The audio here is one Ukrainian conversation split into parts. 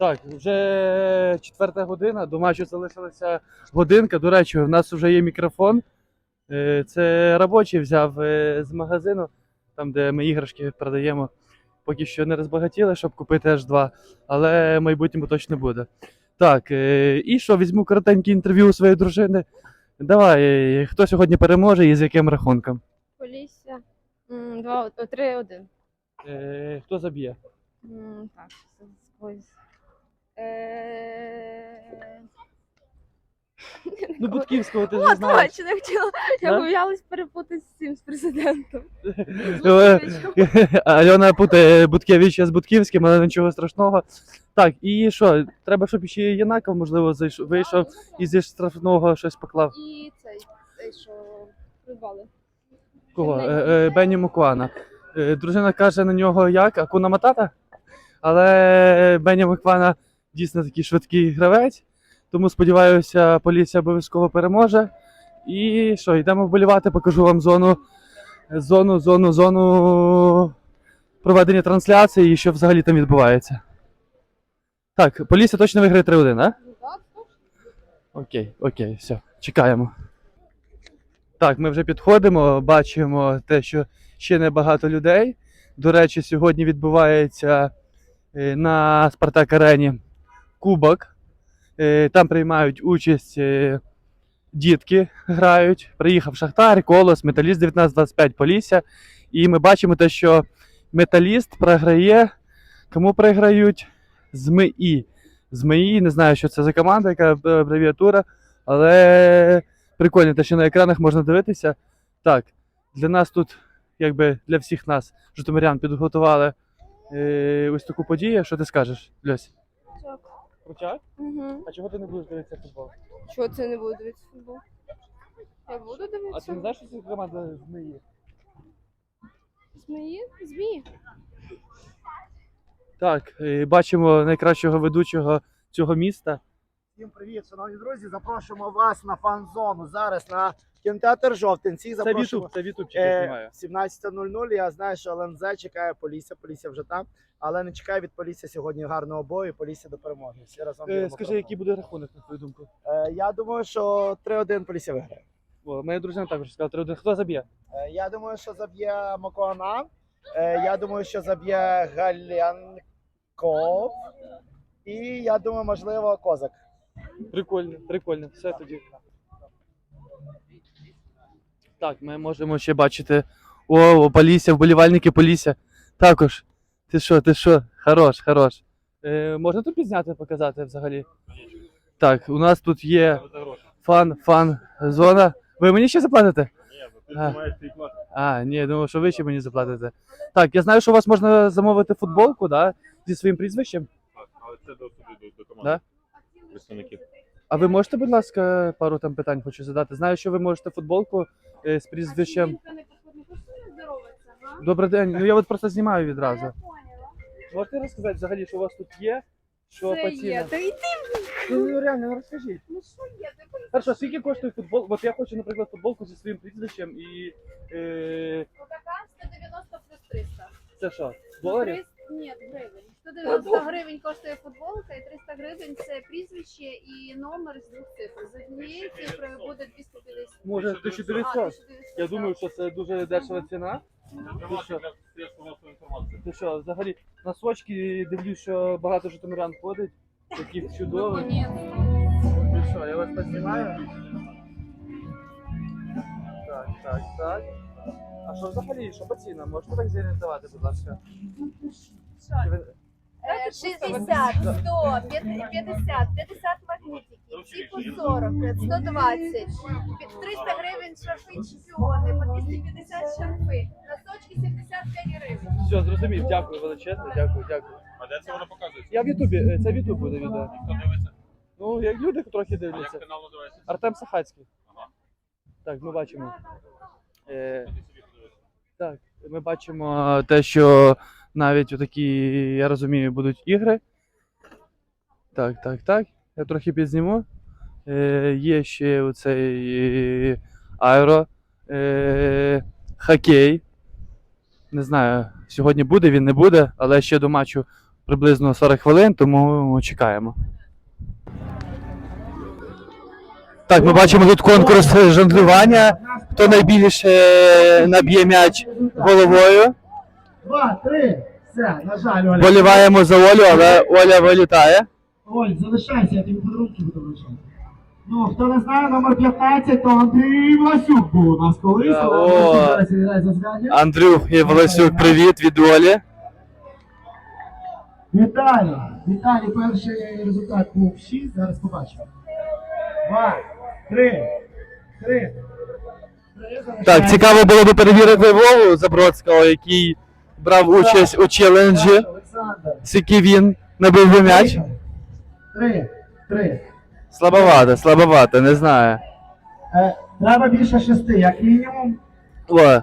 Так, вже четверта година, до матчу залишилася годинка. До речі, в нас вже є мікрофон. Е, Це робочий взяв е, з магазину, там, де ми іграшки продаємо. Поки що не розбагатіли, щоб купити аж два, але в майбутньому точно буде. Так, е, і що, візьму коротеньке інтерв'ю у своєї дружини. Давай, хто сьогодні переможе і з яким рахунком? Полісся. 3-1. Е, Хто заб'є? Так, Ну, Будківського ти ж знаєш. точно хотіла. Я боялась перепутати з цим з президентом. Е, Альона путає Буткевича з Бутківським, але нічого страшного. Так, і що? Треба, щоб ще Янаков, можливо, зайшов, вийшов і зі штрафного щось поклав. І цей, що придбали. Кого? Е, е, Бенні Мукуана. Е, Дружина каже на нього як? Акуна Матата? Але Бенні Мукуана дійсно такий швидкий гравець. Тому сподіваюся, поліція обов'язково переможе. І що, йдемо вболівати, покажу вам зону, зону, зону, зону проведення трансляції і що взагалі там відбувається. Так, поліція точно виграє 3-1, а? Окей, окей, все, чекаємо. Так, ми вже підходимо, бачимо те, що ще небагато людей. До речі, сьогодні відбувається е, на Спартак Арені Кубок. Е, Там приймають участь е, дітки, грають. Приїхав Шахтар, Колос, Металіст 1925 Полісся. І ми бачимо те, що Металіст програє. Кому програють? ЗМІ. ЗМІ, не знаю, що це за команда, яка абревіатура, але прикольно, те, що на екранах можна дивитися. Так, для нас тут, якби для всіх нас, житомирян, підготували е, ось таку подію. Що ти скажеш, Льось? Кручак? Угу. А чого ти не будеш дивитися футбол? Чого це не буду дивитися футбол? Я буду А ти не знаєш, що це команда змії? Змії? Змії. Так, і бачимо найкращого ведучого цього міста. Всім привіт, шановні друзі. Запрошуємо вас на фан-зону. Зараз на кінотеатр Жовтинці. Це Запрошуємо. Вітуб, це Вітубчик я Е, знімаю. 17.00. Я знаю, що ЛНЗ чекає Полісся. Полісся вже там, але не чекає від Полісся сьогодні гарного бою. Полісся до перемоги. Всі разом Е, віримо Скажи, перемогу. який буде рахунок, на твою думку? Е, я думаю, що 3-1 Полісся виграє. О, моя дружина також сказала 3-1. Хто заб'є? Е, я думаю, що заб'є Макоана. Е, я думаю, що заб'є Галянков. І я думаю, можливо, Козак. Прикольно, прикольно. Все тоді. Так, ми можемо ще бачити. О, Полісся, вболівальники Полісся. Також. Ти що, ти що? Хорош, хорош. Е, можна тут підзняти, показати взагалі? Так, у нас тут є фан, фан зона. Ви мені ще заплатите? Ні, А. ти маєш твій клас. А, ні, думав, що ви ще мені заплатите. Так, я знаю, що у вас можна замовити футболку, да? Зі своїм прізвищем. Так, але це до, до команди. Да? Представників. А ви можете, будь ласка, пару там питань хочу задати. Знаю, що ви можете футболку е, з прізвищем. Добрий день. Ну я от просто знімаю відразу. Можете розказати взагалі, що у вас тут є? Що Це є. Та йди, Ну реально, ну розкажіть. ну що є? Ти Хорошо, скільки коштує футбол? От я хочу, наприклад, футболку зі своїм прізвищем і. Е, Така 190 плюс 300. це що? Доларів? 300 Ні, гривень. 190 гривень коштує футболка і 300 гривень це прізвище і номер з двох цифр. З однієї цифри буде 250. Може, А, 1900? 1900, Я думаю, що це дуже дешева ціна. Масової інформації. Ти що, взагалі, носочки дивлюсь, що багато житомирян ходить. Таких чудових. Ні. Ти що, я вас познімаю? Так, так, так. А що взагалі, що по цінам? Можете так зорієнтувати, будь ласка? Чи ви- Е, 60, 100, 50, 50 магнітиків, всі по 40, 120, під 300 гривень шарфи чемпіони, по 250 шарфи, носочки 75 гривень. Все, зрозумів, дякую величезно, дякую, дякую. А де це воно показується? Я в Ютубі, е, це в Ютуб буде відео. Хто дивиться? Ну, як люди трохи А як дивляться. канал називається? Артем Сахацький. Ага. Так, ми бачимо. Е. Так, ми бачимо те, що навіть такі, я розумію, будуть ігри. Так, так, так. Я трохи підзніму. Е, є ще оцей е, аеро. Е, хокей. Не знаю, сьогодні буде він, не буде, але ще до матчу приблизно 40 хвилин, тому чекаємо. Так, ми бачимо тут конкурс жонглювання. Хто найбільше наб'є м'яч головою. Два, три. Все, на жаль, Оля. Боліваємо за Олю, але Оля вилітає. Оль, залишайся, я тобі подарунки буду вручати. Ну, хто не знає, номер 15, то Андрій Власюк був у нас колись. Да, але о. Власюк зараз грає за зв'язі. Андрюх і Волосюк, привіт від Олі. Віталій, Віталій, перший результат був 6, зараз побачимо. Два, три, три. Три, Так, цікаво було би перевірити Вову Забродського, який брав участь у челенджі. Олександр. Скільки він набив би м'яч. Три, три. Слабовато, слабовато, не знаю. Е, треба більше шести, як мінімум. О,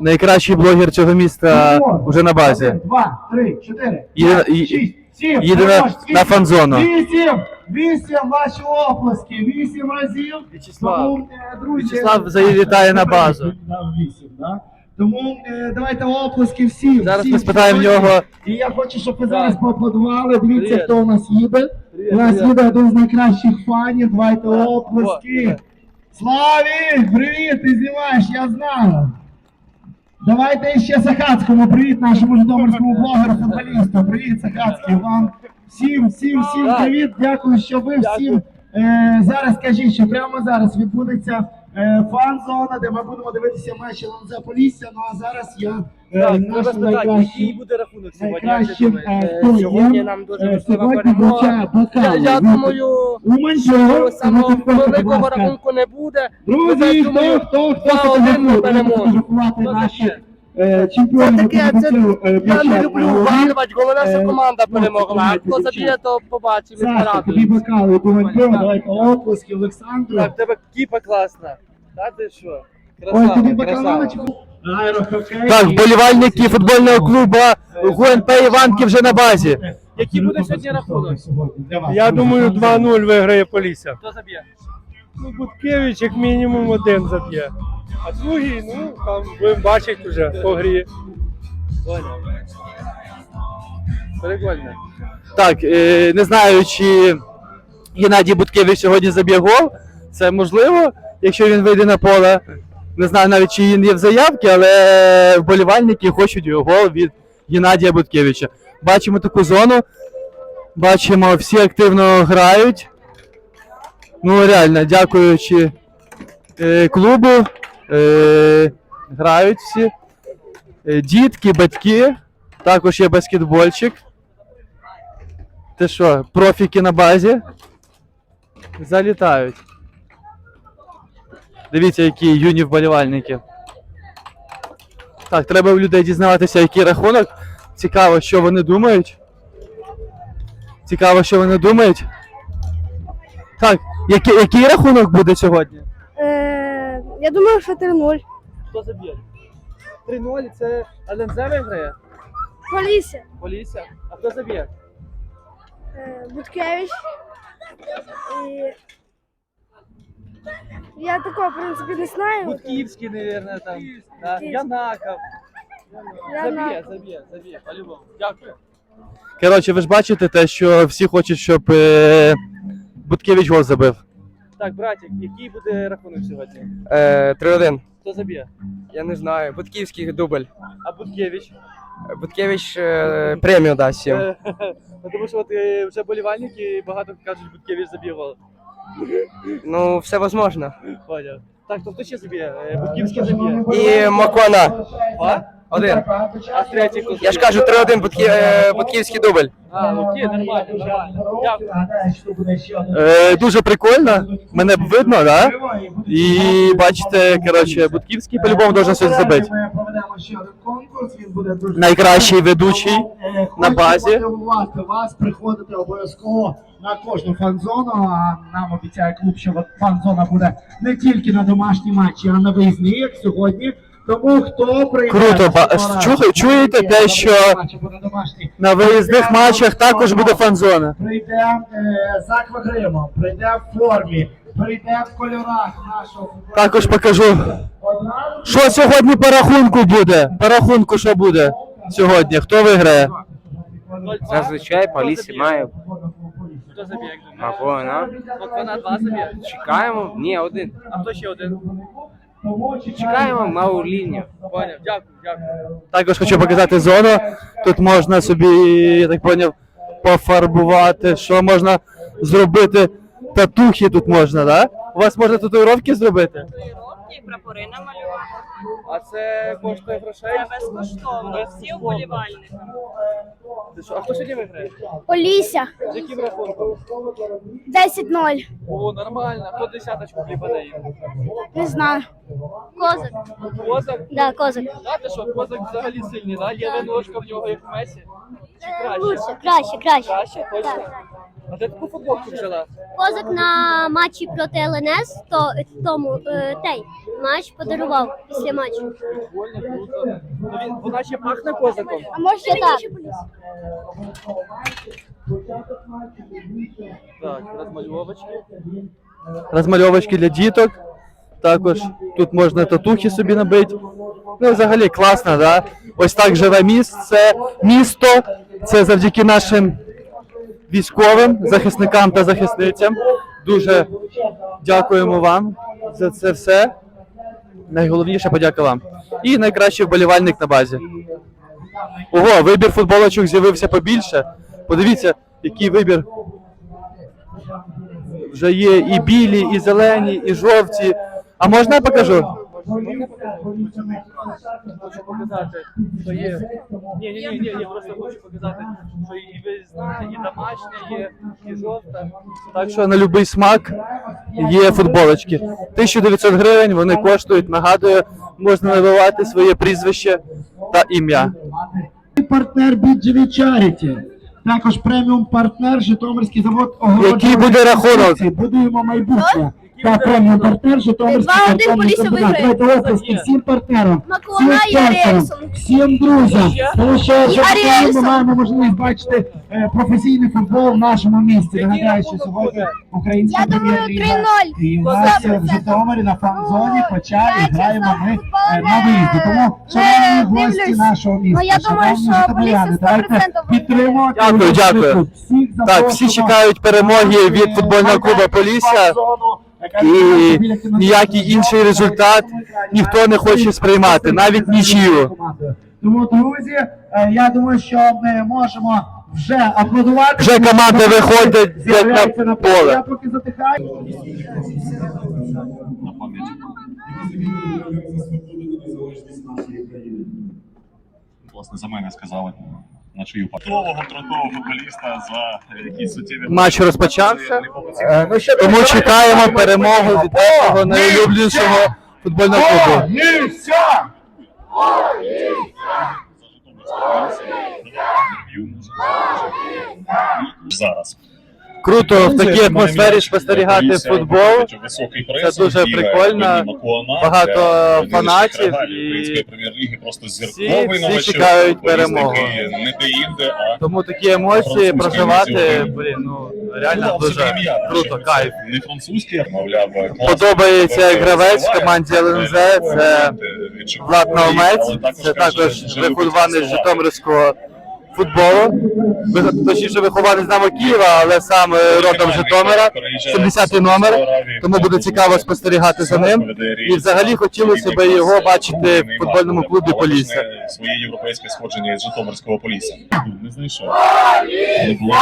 найкращий блогер цього міста Ну, вже на базі. Один, два, три, чотири, Їде- п'ять, ї- шість, сім, їде на- хорош, на вісім, фан-зону. Вісім, вісім ваші оплески, вісім разів. В'ячеслав. Тому, е, друзі, В'ячеслав залітає на базу. Вісім, да? Тому е, давайте оплески всім. Зараз всім, ми спитаємо нього. І я хочу, щоб ви зараз поаплодували. Дивіться, Привіт. хто у нас їде. У нас їде один з найкращих фанів. Давайте оплески. так. Привіт, ти знімаєш, я знаю. Давайте ще Сахацькому привіт нашому житомирському блогеру, футболісту. Привіт, Сахацький. Вам всім, всім, всім привіт. Дякую, що ви всім е, зараз кажіть, що прямо зараз відбудеться фан-зона, де ми будемо дивитися матчі Ланзе Полісся. Ну а зараз я е, нашим найкращим буде рахунок найкращим хто хто є, Сьогодні нам дуже е, важлива сьогодні перемога. Я, я думаю, що самого великого рахунку не буде. Друзі, хто, хто, хто, хто, хто 2-1 фотографує, ми буде переможемо. хто, Хто хто, хто, хто, чемпіонів. Це таке, це е, я не люблю голові. вгадувати, головне, Е, що команда ну, перемогла. А хто заб'є, то побачимо і тобі порадуємо. бокали, Думанько, давайте оплески Олександру. Так, в тебе кіпа класна. Та ти що? Ой, тобі. Аерохокей. Так, вболівальники футбольного клубу ГУНП Іванки вже на базі. Який Який буде сьогодні рахунок? Я думаю, 2-0 виграє Полісся. Хто заб'є? Ну, Буткевич як мінімум один заб'є. А другий, ну, там будемо бачити вже по грі. Прикольно. Так, е, не знаю, чи Геннадій Буткевич сьогодні заб'є гол. Це можливо, якщо він вийде на поле. Не знаю навіть, чи він є в заявці, але вболівальники хочуть гол від Геннадія Буткевича. Бачимо таку зону. Бачимо, всі активно грають. Ну, реально, дякуючи е, клубу. Е, грають всі. Е, дітки, батьки. Також є баскетбольчик. Ти що, профіки на базі? Залітають. Дивіться, які юні вболівальники. Так, треба у людей дізнаватися, який рахунок. Цікаво, що вони думають. Цікаво, що вони думають. Так, який, який рахунок буде сьогодні? Е, я думаю, що 3-0. Хто заб'є? 3-0 це ЛНЗ виграє? Полісся. Полісся. А хто заб'є? Е, Буткевич. І... Я такого, в принципі, не знаю. Будківський, мабуть, там. Да. Янаков. Заб'є, заб'є, заб'є, по-любому. Дякую. Коротше, ви ж бачите те, що всі хочуть, щоб е, Буткевич гол забив. Так, братик, який буде рахунок сьогодні? Е, 3-1. Хто заб'є? Я не знаю. Бутківський дубль. А Буткевич? Буткевич е, премію дасть всім. Е, ну, Тому що от е, вже болівальники багато кажуть, Буткевич заб'є гол. Ну, все возможно. Поняв. Так, то хто ще заб'є? Е, Бутківський заб'є. І Макона. А? Один. А третій хто Я ж кажу, 3-1 Будки- е, Бутківський дубль. А, окей, нормально, нормально. Дякую. Е, дуже прикольно. Мене б видно, да? І бачите, коротше, Будківський по-любому должен щось забити. Ми проведемо ще один конкурс, він буде дуже Найкращий ведучий е, на базі. мотивувати вас приходити обов'язково на кожну фан-зону. А нам обіцяє клуб, що от фан-зона буде не тільки на домашні матчі, а на виїзні, як сьогодні. Тому хто прийде Круто, ба- чу- чуєте те, що на виїзних матчах також буде фан-зона. прийде е, з аквагримом, прийде в формі, прийде в кольорах нашого футболу. Також покажу. Одразу Що сьогодні по рахунку буде? По рахунку що буде сьогодні? Хто виграє? Зазвичай поліція має Хто заб'є, як думаєш? Макуана. Маквана два заб'є. Чекаємо. Ні, один. А хто ще один? Чекаємо малу лінію. Поняв, дякую, дякую. Також хочу показати зону. Тут можна собі, я так поняв, пофарбувати. Що можна зробити? Татухи тут можна, так? Да? У вас можна татуїровки зробити? Татуїровки і прапори намалювати. А це коштує грошей? Це безкоштовно, всі вболівальники. А хто сьогодні виграє? Оліся. З яким рахунком? 10-0. О, нормально. Хто десяточку хліба їм? Не знаю. Козак. Козак? Да, козак. Знаєте що, козак взагалі сильний, да? Є виножка в нього як в Месі? Чи краще? краще, краще. Краще, точно? А ти таку футболку взяла? Козак на матчі проти ЛНС, то тому е, той матч подарував після матчу. Прикольно, круто. Ну, він, вона ще пахне козаком. А може ще так? Так, розмальовочки. Розмальовочки для діток. Також тут можна татухи собі набити. Ну, взагалі класно, да? Ось так живе місце, місто. Це завдяки нашим військовим, захисникам та захисницям. Дуже дякуємо вам за це все. Найголовніше подяка вам. І найкращий вболівальник на базі. Ого, вибір футболочок з'явився побільше. Подивіться, який вибір. Вже є і білі, і зелені, і жовті. А можна я покажу? Хочу показати, що є. Ні, ні, ні, ні, я просто хочу показати, що і весна, і домашня є, і жовта. Так що на будь-який смак є футболочки. 1900 гривень вони коштують, нагадую, можна набивати своє прізвище та ім'я. Партнер BGV Charity. Також преміум партнер Житомирський завод Який буде рахунок? Будуємо майбутнє. Та преміум партнер Житомирський картонний комбінат. Давайте оплески всім партнерам, всім спонсорам, всім друзям. Тому що що ми маємо можливість бачити е, професійний футбол в нашому місті. Нагадаю, що сьогодні українська Я думаю, прем'єр-ліга. 3-0. І у нас в Житомирі на фан-зоні, і граємо ми е, на виїзді. Тому, шановні гості нашого міста, Ну, шановні житомиряни, давайте підтримувати. Дякую, дякую. Так, всі чекають перемоги від футбольного клубу Полісся. І ніякий інший результат ніхто не хоче сприймати, навіть нічию. Тому, друзі, е, я думаю, що ми можемо вже аплодувати. Вже команди виходять З'являються на поле. поле. Я поки затихаю. Власне, за мене сказали. На чию патрового тротового футболіста за якісь суттєві Матч розпочався, Е, Ну, що, тому давайте чекаємо перемогу від нашого найулюбленішого футбольного клубу. Полісся! зараз. Круто в такій атмосфері спостерігати футбол. Це дуже прикольно. Багато фанатів і прем'єр-ліги просто всі- зірковий всі чекають який Не деінде, а Тому такі емоції проживати, блін, ну реально дуже круто, кайф. Не французький, мовляв. Подобається Тобто, гравець в команді ЛНЗ, це відчуває, Влад Наумець, це також вихованець любить Житомирського футболу. Точніше вихованець з Києва, але сам е, родом Житомира. 70-й номер. Тому буде цікаво спостерігати за ним. І взагалі хотілося б його бачити в футбольному клубі Полісся. Своє європейське сходження із Житомирського Полісся. Не знайшов. Такого.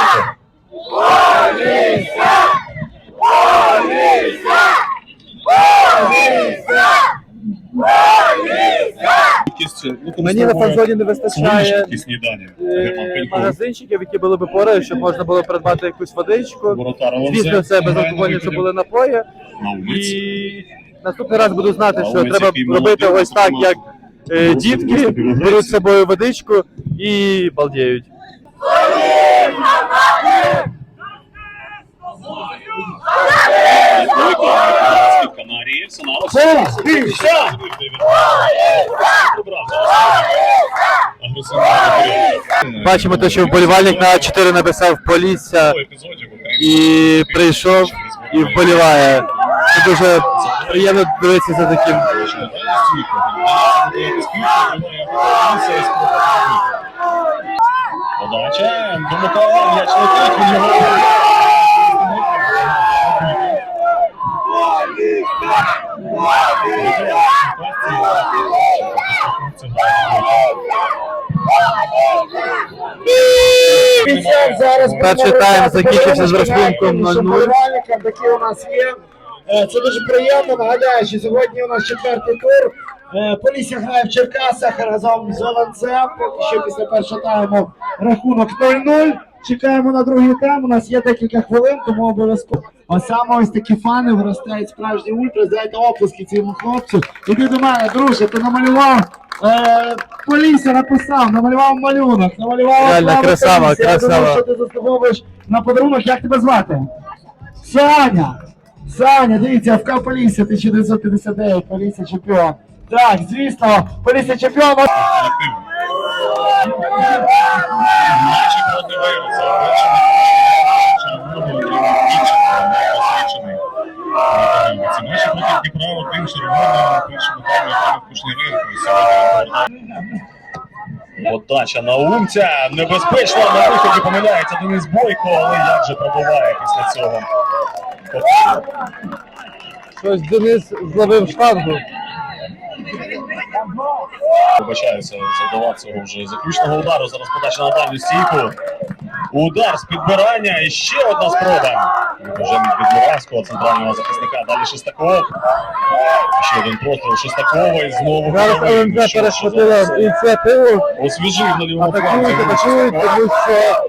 Кількість, ну, тому Мені на фанзоні не вистачає е, магазинчиків, які були б поруч, щоб можна було придбати якусь водичку. Звісно, це безалкогольні, щоб були напої. І наступний раз буду знати, що треба робити ось так, як е, дітки беруть з собою водичку і балдіють. Канарії, Арсенал. Бачимо те, що вболівальник на 4 написав Полісся і прийшов і вболіває. Це дуже приємно дивитися за таким. Подача. До Микола м'яч летить. У нього. Зараз Перший тайм закінчився з рахунком 0-0. Такі у нас є. Е, Це дуже приємно. Нагадаю, що сьогодні у нас четвертий тур. Е, Полісся грає в Черкасах разом з Волонцем. Поки що після першого тайму рахунок 0-0. Чекаємо на другий тайм. У нас є декілька хвилин, тому обов'язково. А саме ось такі фани виростають справжні ультра. Дайте оплески цьому хлопцю. Іди до мене, друже, ти намалював. Полісся написав, намалював малюнок, намалював Реально красава, Я думаю, красава. що ти заслуговуєш на подарунок. Як тебе звати? Саня! Саня, дивіться, ФК Полісся 1959, Полісся чемпіон. Так, звісно, Полісся чемпіон. Проти Вейруса. Це наші проти Дніпра один червоний першому таймі грав Кушніренко. І сьогодні Подача на умця. Небезпечно на виході помиляється Денис Бойко, але як же пробуває після цього. Щось Денис зловив штангу. Вибачаюся, завдавав цього вже заключного удару. Зараз подача на дальню стійку. Удар з підбирання і ще одна спроба. Вже від Муравського центрального захисника. Далі Шестаков. Ще один постріл Шестакова і знову Зараз. ЛНЗ перехватила ініціативу. Освіжив на лівому фланзі. атакують, тому що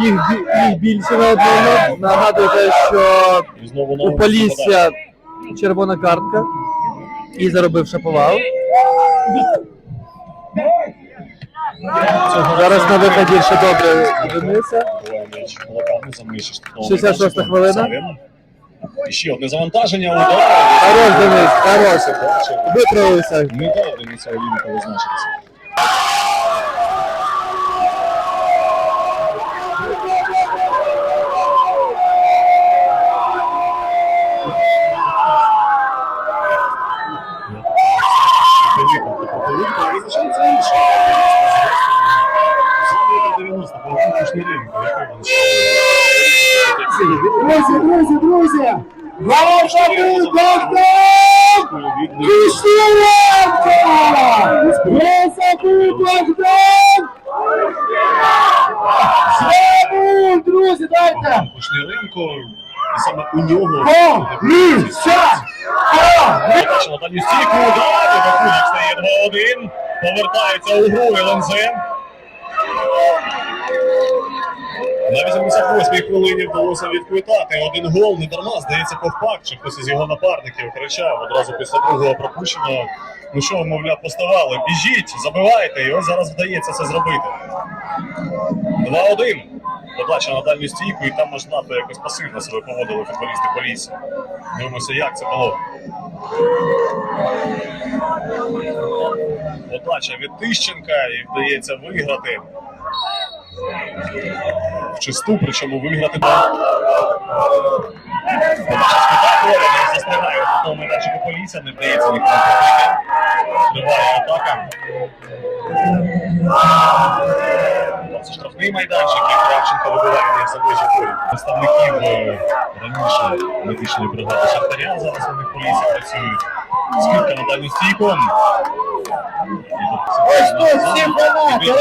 їх, їх більше на одному. Нагадую те, що І знову у Полісся червона картка. І заробив шаповал. Зараз на виході ще добре миші. 66 хвилина. І ще одне завантаження. Удар. Хорош, Денис, хорош. Виправився. Не дав Дениса Олійника визначитися. Друзі, друзі, друзі! Головний Богдан Кишіленко! Головний Богдан! Славу, друзі, дайте! Кушніренко, і саме у нього Полісся! Бачимо на дальню стійку, удар, і рахунок стає 2-1. Повертається у гру ЛНЗ. На 88-й хвилині вдалося відквитати один гол. Не дарма, здається, ковпак, чи хтось із його напарників кричав одразу після другого пропущеного. Ну що, мовляв, поставали? Біжіть, забивайте, і ось зараз вдається це зробити. 2-1. Подача на дальню стійку, і там можна надто якось пасивно себе поводили футболісти Полісся. Дивимося, як це було. Подача від Тищенка і вдається виграти. В чисту, причому виграти. Подача з застрягає у футбольному майданчику Полісся, не вдається пробити. Триває атака. Це штрафний майданчик, і Кравченко вибиває не за межі полі. Представників е, раніше медичної бригади Шахтаря, зараз вони в поліції працюють. Скидка на дальню стійку. Ось тут всі фанати,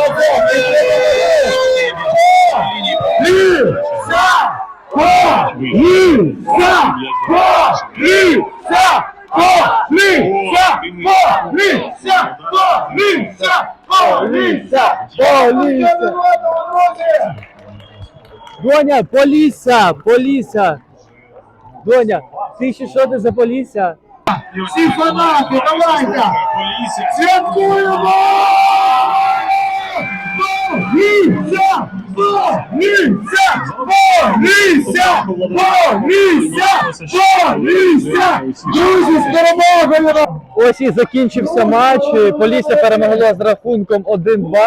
Доня, Полісся! Полісся! Доня, ти ще що ти за Полісся? Всі фанати, давайте! Святкуємо! Полісся! Полісся! Полісся! Полісся! Полісся! Друзі, з перемогою! Ось і закінчився матч. Полісся перемогло з рахунком 1-2.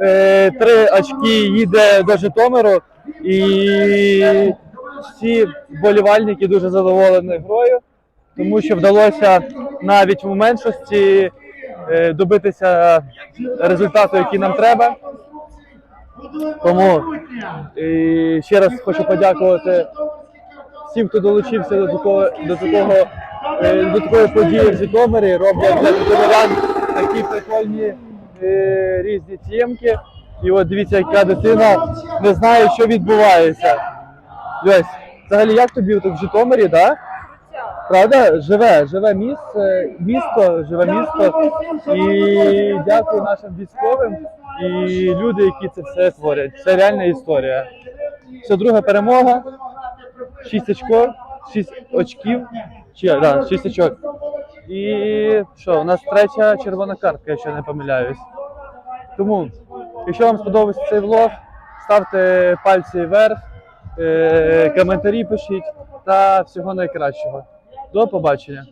Е, Три очки їде до Житомиру. І всі вболівальники дуже задоволені грою, тому що вдалося навіть в меншості е, добитися результату, який нам треба. Тому і ще раз хочу подякувати всім, хто долучився до такого до такого е, до такої події в Житомирі. Роблять для житомирян такі прикольні е, різні тємки. І от дивіться, яка дитина не знає, що відбувається. Льось, взагалі, як тобі тут в Житомирі, так? Правда, живе, живе місце, місто, живе місто. І дякую нашим військовим і люди, які це все творять. Це реальна історія. Це друга перемога. Шість очків, шість очків. Чи да, шість очок. І що, у нас третя червона картка, якщо не помиляюсь. Тому, якщо вам сподобався цей влог, ставте пальці вверх, е, коментарі пишіть та всього найкращого. До побачення.